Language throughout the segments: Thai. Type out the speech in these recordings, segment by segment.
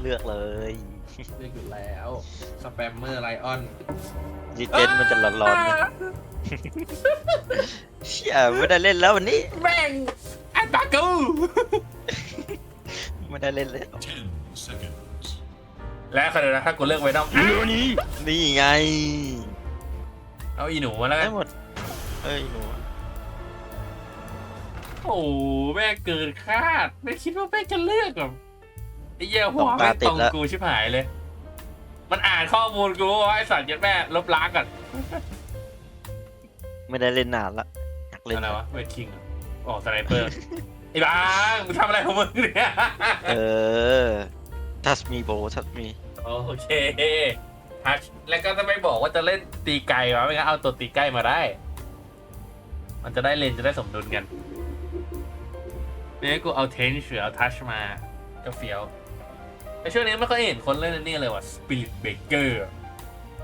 เลือกเลยเรียกอยู่แล้วสแปมเมอร์ไลออนดีเจนมันจะร้อนๆนะเชี่ยไม่ได้เล่นแล้ววันนี้แม่งอันตากูไม่ได้เล่นแล้ว Ten seconds. แล้วคะแนนนะถ้ากูเลือกไว้น้องนี่ไง เอาอีหนูมาแล้วกัได้นหมดเอ้ยหนูโอ้โหแม่งเกินคาด ไม่คิดว่าแม่งจะเลือกแบบ ไอ้เหี้ยหัวแม่งตรงกูชิบหายเลย มันอ่านข้อมูลกูว่าไอ้สัตว์ยัดแม่ลบล้างก่อนไม่ได้เล่นนานละอยากเล่นอะไรวะเวทคิงอ๋อสไนเปอร์ไอ้บ้างมึงทำอะไรของมึงเนี่ยเออทัสมีโบทัสมีโอเคทัชแล้วก็จะไม่บอกว่าจะเล่นตีไกลวะไม่งั้นเอาตัวตีใกล้มาได้ มันจะได้เลนจะได้สมดุลกันนี่กูเอาเทนหรือเอาทัชมาก็เฟี้ยว แต่ช่วงนี้ไม่ค่อยเห็นคนเล่นอันนี่เลยว่ะสปิริตเบเกอร์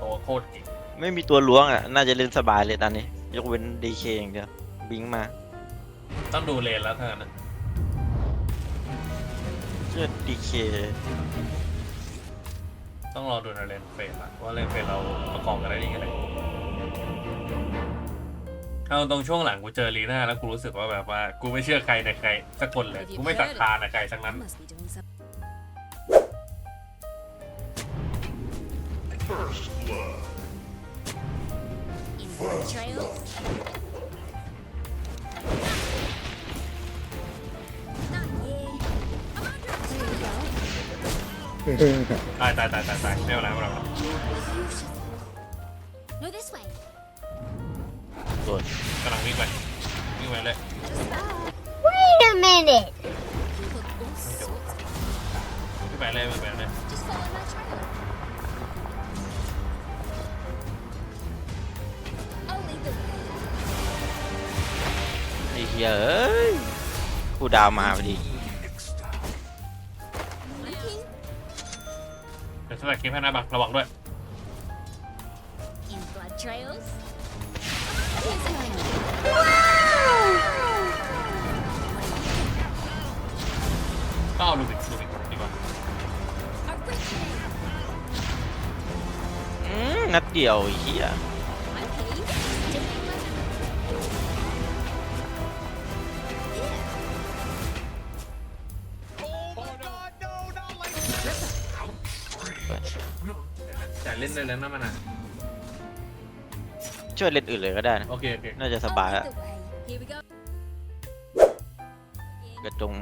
ตัวโคตรเก่งไม่มีตัวล้วงอะ น่าจะเล่นสบายเลยตอนนี้ ยกเว้นดีเคอย่างเดียวบิงมาต้องดูเลนแล้วเท่านั้นนะเชื่อดีเคต้องรอดูในเลนเฟสละว่าเลนเฟสเราประกอบกันได้ยังไงเอาตรงช่วงหลังกูเจอลีน่าแล้วกูรู้สึกว่าแบบว่ากูไม่เชื่อใครในใครสักคนเลยกูไม่ศรัทธาในใครสักนั้น Must be doing something. ตายตายตายไม่เป็นไรไม่เป็นไรไม่เป็นไร No, this way. โดนกำลังวิ่งไปวิ่งไปเลย Wait a minute. You look all sorts of วิ่งไปเลยวิ่งไปเลย ยเอ้ยกูดาวมาพอดี I'm king เดี๋ยวสลักคลิปให้นะบังระวังด้วย in blood trails. Here's a hang. ก็เอาลูบิกลูบิกดีกว่า A rich man. อืมนัดเดียวไอ้เหี้ย เล่นเลยแล้วนะมันอะช่วยเล่นอื่นเลยก็ได้นะ โอเคโอเคน่าจะส I'll บาย lead ละ the way. Here we go. กระจง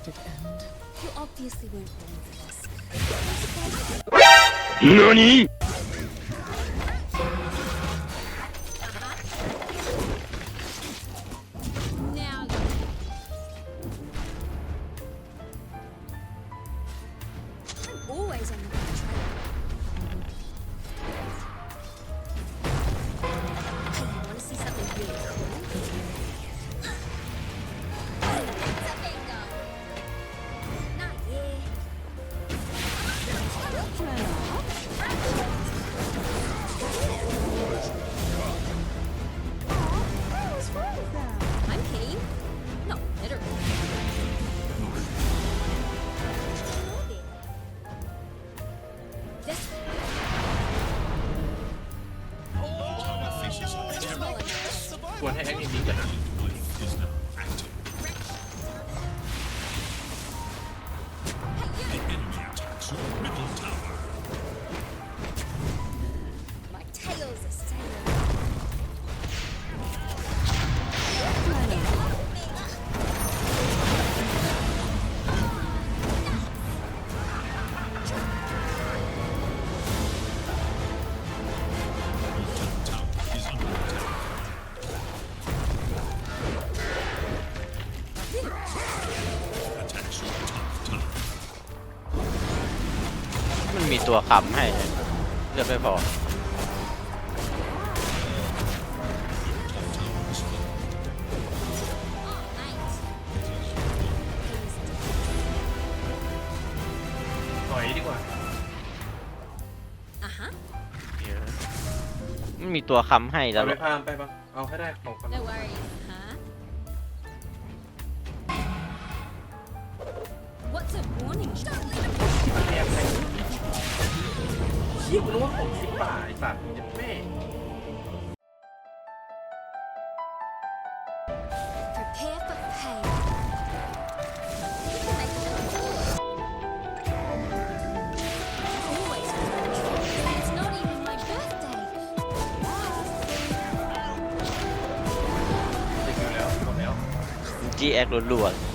expected end. You obviously weren't born for this. ชวนให้แอคทีฟนี้กันนะ ตัวคำให้เลือดไม่พอถอยดีกว่า Uh huh. มันมีตัวคำให้แล้เอาวไปพามไปบ้างเอาให้ได้ของ ผมสิดป่าไอสัตว์เจ็บแม่จี้แอคล้วนๆ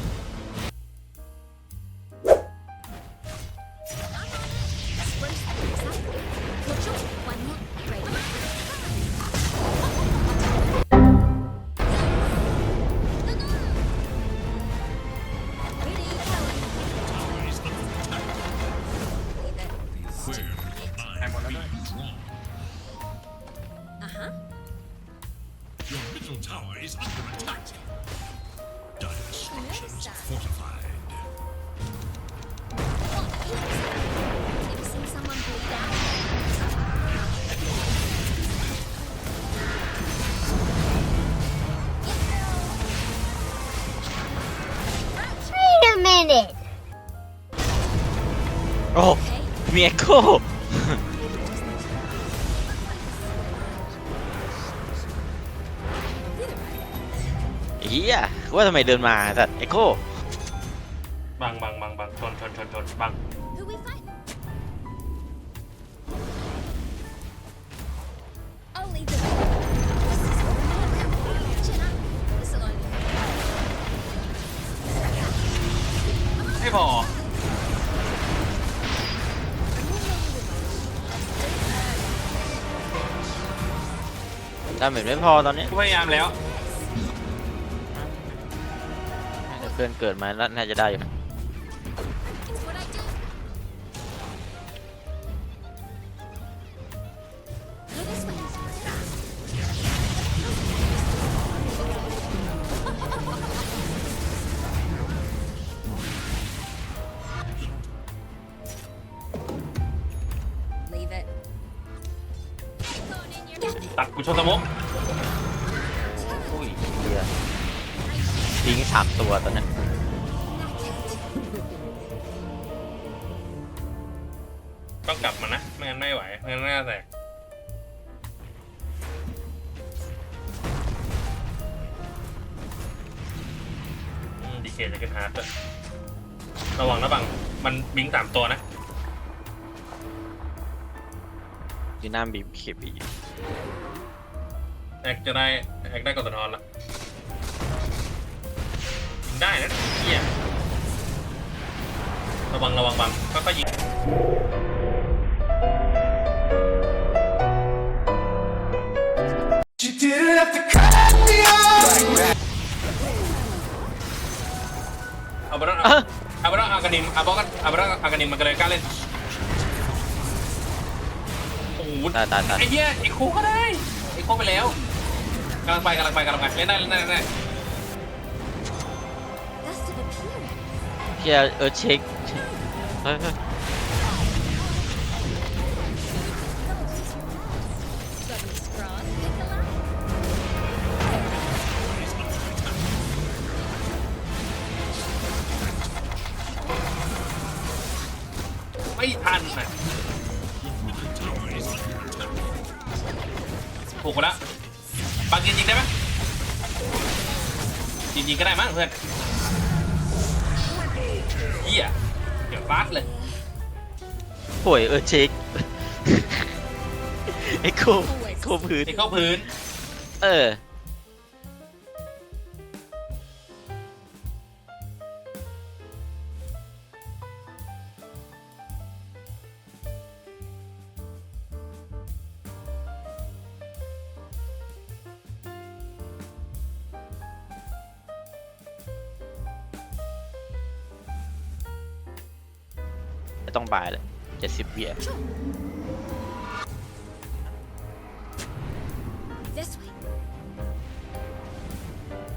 มีเอ็กโคเฮียว่าทำไมเดินมาสัตว์เอ็กโคบังบังบังบังชนชนชนชนบังาเมจไม่พอตอนนี้ กูพยายามแล้วแต่เพื่อนเกิดมาแล้วน่าจะได้อยู่ It's ตัดกูชนสมกอุ้ยเฮียทิ้งสามตัวตอนนี้ต้องกลับมานะ ไม่งั้นไม่ไหวไม่งั้นน่าแตกดีเคจะขึ้นฮาร์ดด้วยระวังนะบัง มันบิงสามตัวนะ ดีน้าบีบเคบี แอกจะได้แอกได้กดสะท้อนละยิงได้นะเฮียระวังระวังบังก็ก็ยิงเอาไปแล้วเอาเอาไปแล้วอากานิมเอาบอกันอาไปแล้วอากานิมมันก็เลยกล้าเล่น โอ้โหตายตายตายไอ้เหี้ยไอ้โคก็ได้ไอ้โคไปแล้วกำลังไปกำลังไปกำลังไปเล่นได้เล่นได้เล่นได้ Dust of appearance. เฮียเออเช็คเฮ้ยเฮ้ย ป่วยเออเช็คเอ็กโคเอ็กโคพื้นไอ้เข้าพื้น เออ ไม่ต้องบายเลย เจ็ดสิบเบีย This way.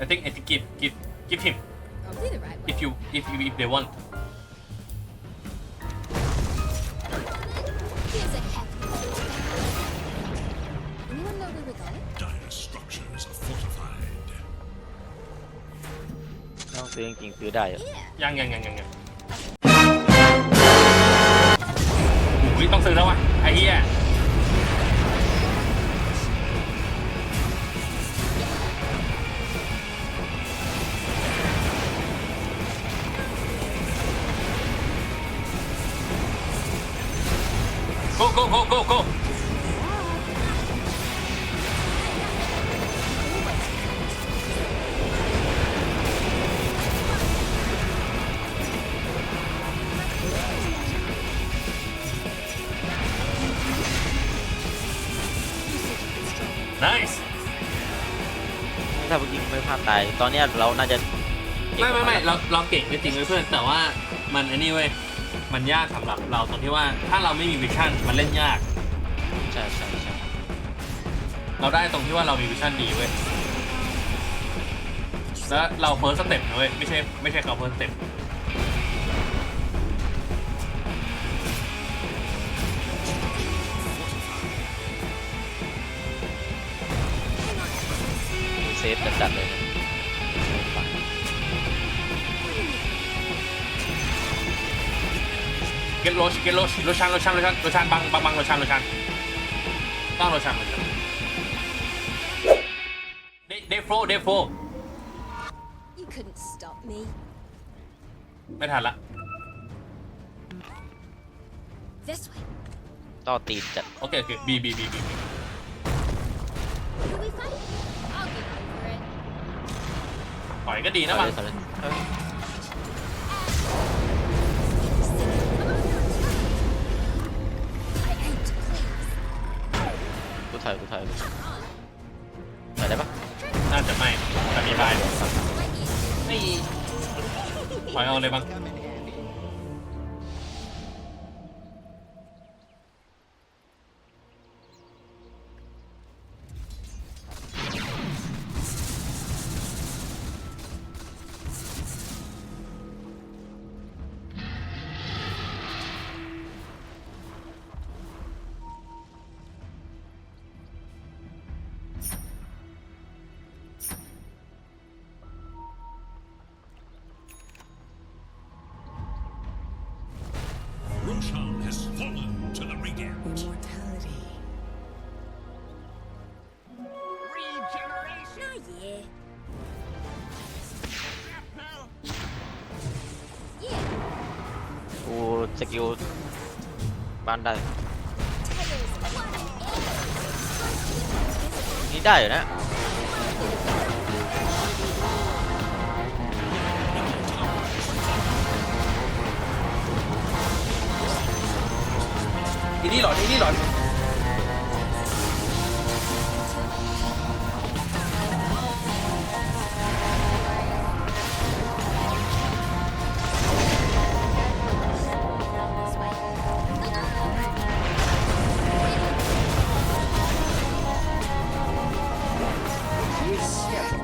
I think I think give give give him Probably the right way. if you if you if they want Here's a heavy. Anyone know where we're going? Dire structures are fortified. ต้องซื้อจริงๆซื้อได้เหรอ Yeah. ยังยังยังยัง ต้องซื้อแล้ววะไอ้เหี้ย ตายตอนเนี้ยเราน่าจะเก่งไม่ไม่ไม่กว่าเราเราเก่งก็จริงเว้ยเพื่อน แต่ว่ามันไอ้นี่เว้ยมันยากสำหรับเราตรงที่ว่าถ้าเราไม่มีวิชั่นมันเล่นยาก ใช่ใช่ใช่เราได้ตรงที่ว่าเรามีวิชั่นดีเว้ยแล้วเราเฟิร์สสเต็ปนะเว้ยไม่ใช่ไม่ใช่เขาเฟิร์สสเต็ปเซฟจัดๆเลยนะ กตโรชเกตโรชโรชันโรชันโรชันโรชันบังบังบังโรชันโรชันต้องโรชันโรชันเดเดฟโฟเดฟโฟ You couldn't stop me. ไม่ทันละ This way. ต่อตีนจัดโอเคโอเคบีบีบีบี Who we fight? I'll get over it. ต่อยก็ดีนะเอาบังเลยเอาเลย กูถอยกูถอยไปได้ปะน่าจะไม่แต่มีบาย Let you ไม่ถอยเอาเลยบัง Roshan has fallen to the Radiant. Immortality. Not yeah. Yeah. กูสกิลบ้านได้ Tails. One and eight. นี่ได้อยู่นะ ทีนี่หลอดทีนี่หลอด This way.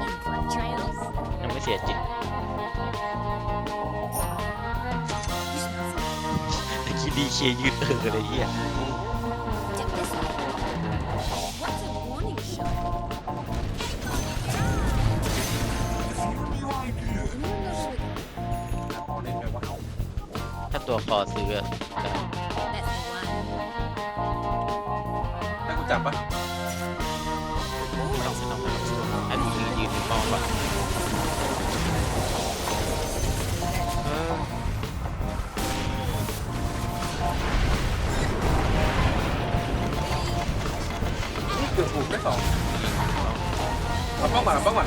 Input trails. ยังไม่เสียจิต You ดีเคยืดเออเลยเฮียถ้าตัวคอซื้อได้ we- That's the one. ให้กูจับปะองไม่ต้องไม่ต้องให้ดูยืนยืนมองก่อน งก่อนป้องก่อน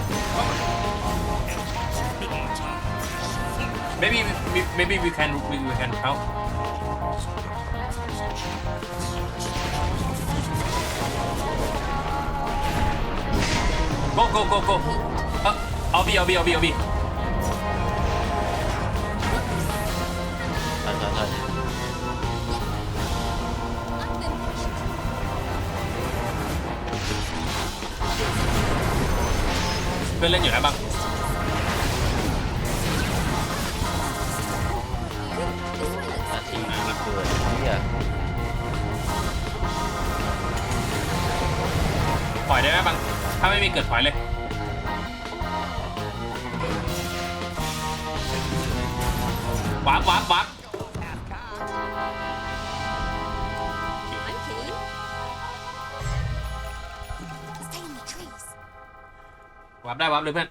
maybe we- maybe we can we we can help go go go go เอ้าเอาบีเอ เพื่อนเล่นอยู่นะบัง วับได้วับเลยเพื่อน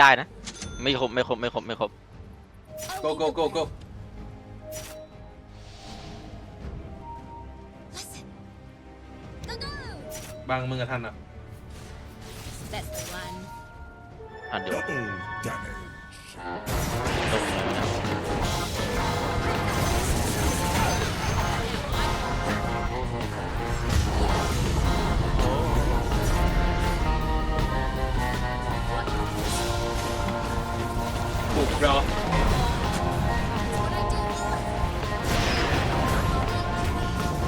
ไปได้นะ ไม่ครบไม่ครบไม่ครบไม่ครบโกโกโกโก Listen. No, no. บังมึงกับทันอะ That's the one. อันเดียว Double damage. รอ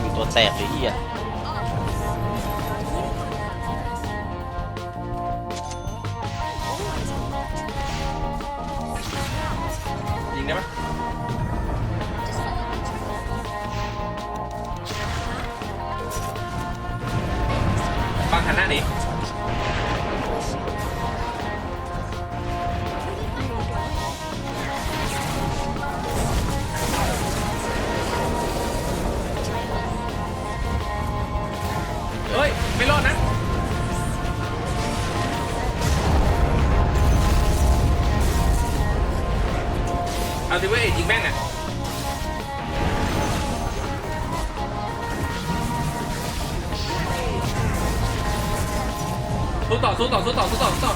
มีตัวแตกเลยเฮียยิ ไม่รอดนะเอาสิเว้ยยิงแม่งอะสู้ต่อสู้ต่อสู้ต่อสู้ต่อสู้ต่อ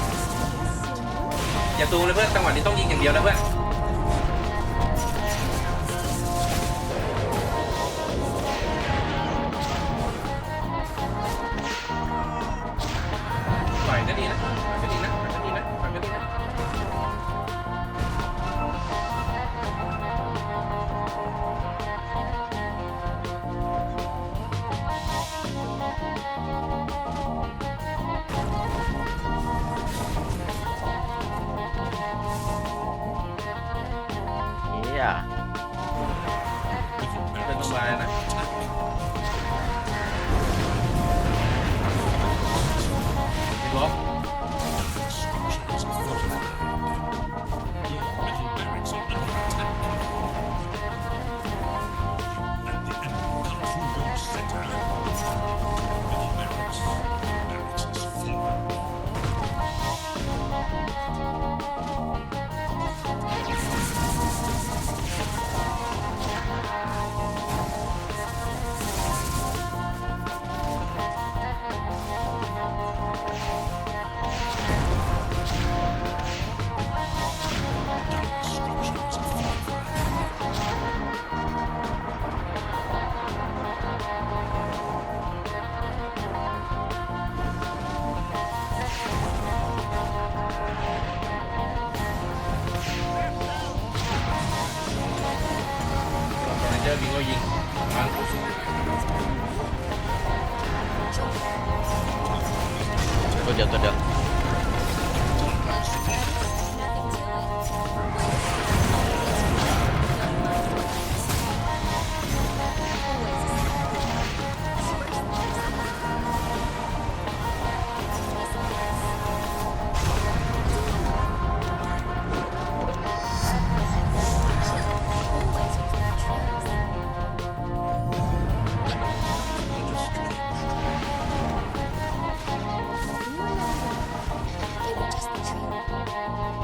อย่าตูเลยเพื่อนจังหวะนี้ต้องยิงอย่างเดียวแล้วเพื่อน เ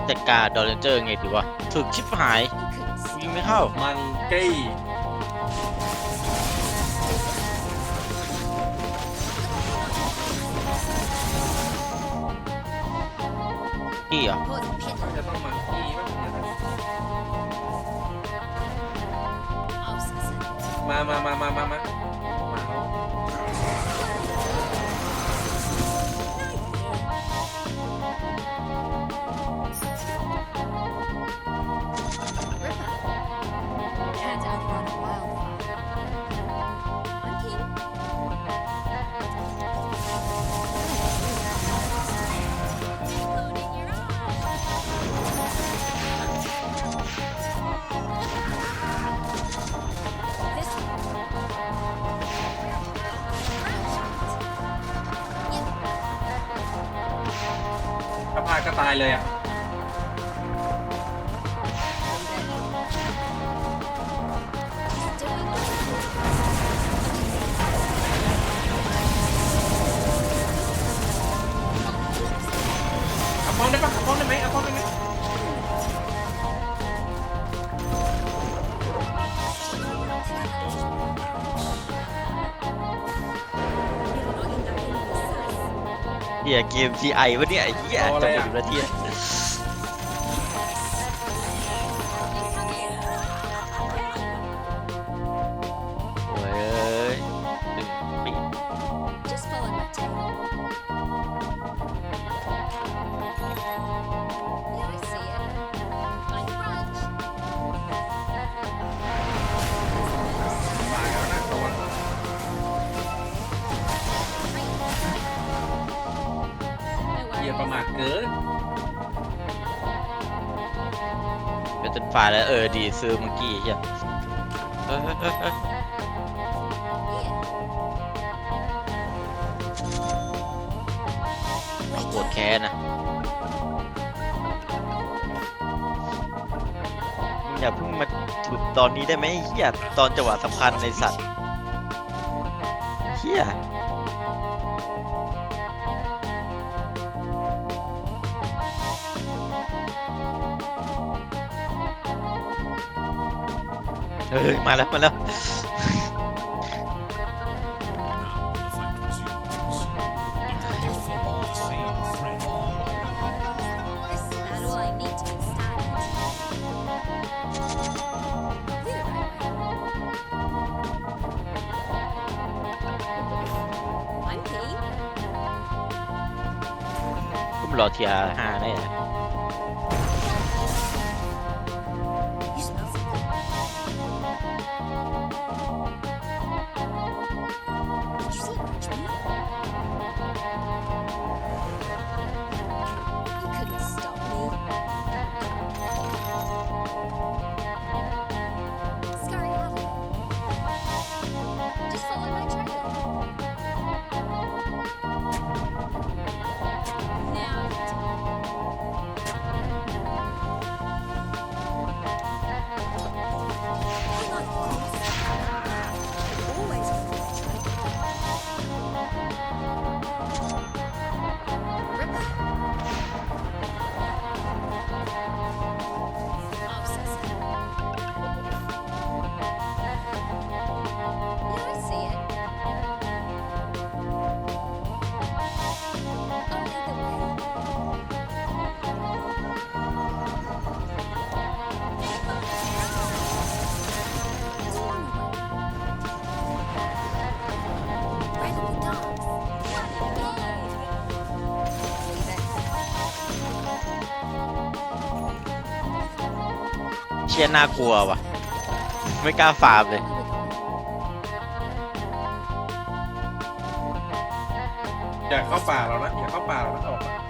จัดการดอลเลนเจอร์ไงถือว่าถึกชิบหายยิงไม่เข้ามังกี้นี่อี๋มามามามามา ก็ตายเลยอะ เฮียเกมทีไอวะเนี่ยไอ้เฮียจบอยู่นาทีโเป็นต้นฟ้าแล้วเออดีซื้อเมื่อกี้เฮียเฮ้ยเอ้ยเฮ้ยเฮ้ย Yeah. โกรธแค้นนะอย่าเพิ่งมาถุดตอนนี้ได้ไหมเฮียตอนจังหวะสำคัญในสัตว์ มาแล้วมาแล้ว Now the fight resumes. Imperative follow the same thread. This is about all I need to get started. Do it right way. I'm keen. ผมรอเทียร์ห้าแน่ ยน่ากลัวว่ะ ไม่กล้าฟาร์มเลย อย่าเข้าป่าเรานะอย่าเข้าป่าเรานะออกมา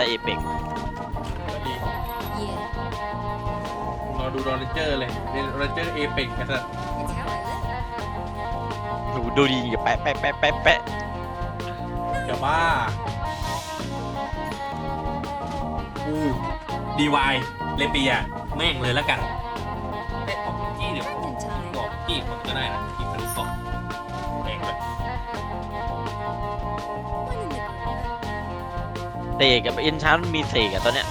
ได้เอเปกก็ดี Yeah. รอมาดูโรนเจอร์เลยโรนเจอร์เอเปกกันนะ It's how I live. หนูดูดีอย่าแปะแปะแปะแปะแปะจะบ้าอูดีวายเลเปียแม่งเลยแล้วกัน เสกกับเอ็นชานมีเสกอะตอนเนี้ย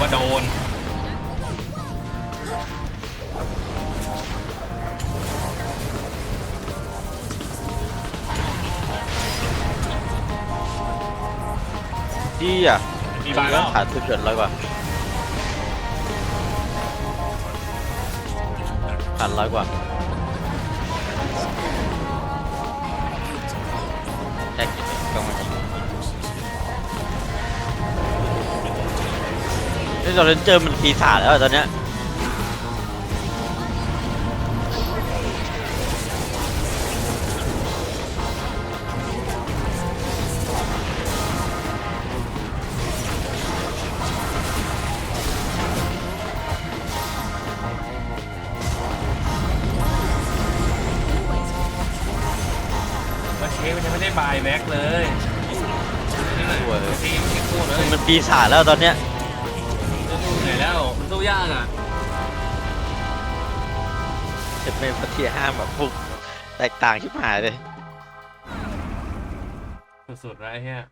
ว่าโดน ที่อะมีบายแล้วขาดสุดเกินร้อยกว่าขาดร้อยกว่า นี่เราเล่นเจอมันปีศาจแล้วอะตอนเนี้ยมาเชฟมันยังไม่ได้บายแบ็กเลยนี่ไหนทีมที่คู่เลยมันปีศาจแล้วตอนเนี้ย ยากอะจะเป็นพัทยห้ามแบบพวกแตกต่างชิบหายเลย สุดๆแล้วไอ้เหี้ย